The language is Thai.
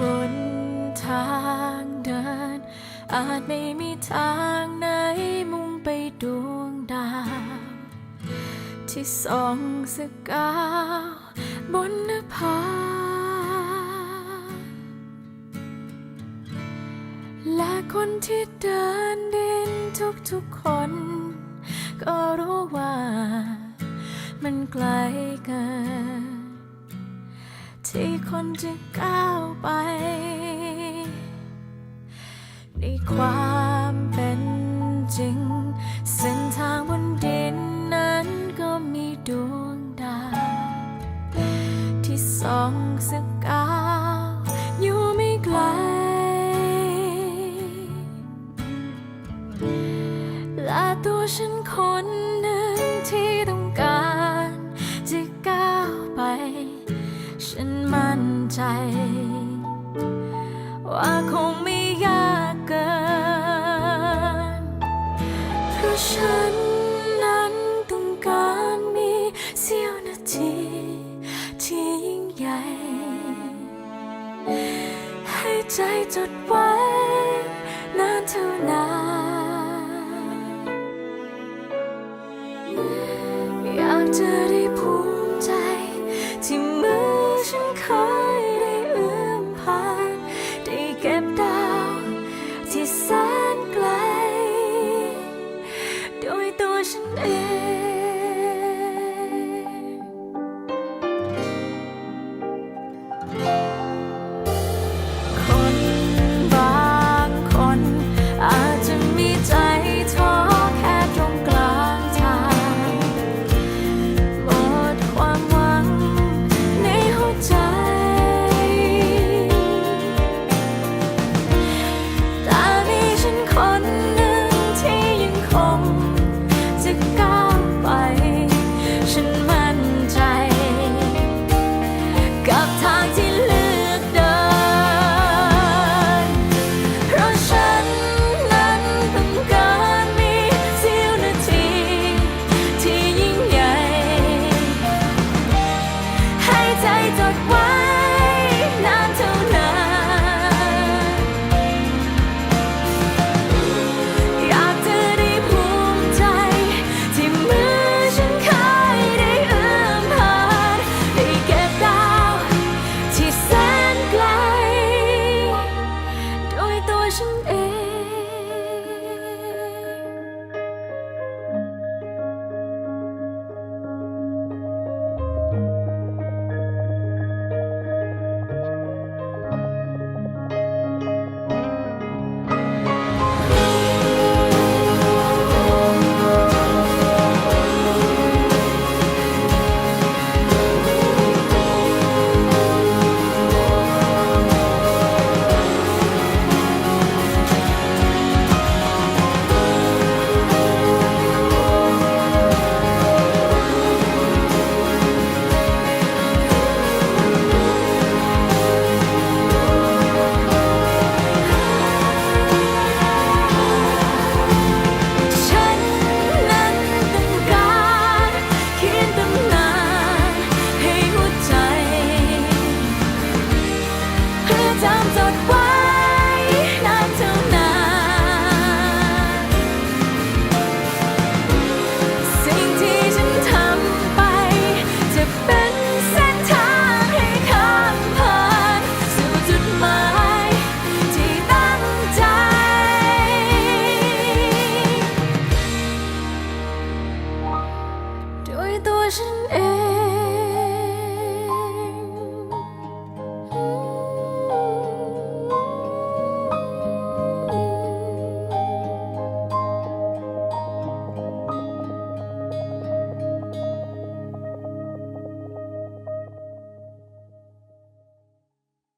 บนทางเดิน อาจไม่มีทางไหนมุ่งไปดวงดาวที่สองสกาวบนนภาและคนที่เดินดินทุกๆคน ก็รู้ว่ามันไกลเกิน ที่คนจะก้าวไป ในความเป็นจริง เส้นทางบนดินนั้นก็มีดวงดาวที่ส่องสกาวอยู่ไม่ไกล และตัวฉันคน ฉันนั้นต้องการมีเสี้ยวนาทีที่ยิ่งใหญ่ ให้ใจจดไว้นานเท่านานอยากจะได้พ got hoje é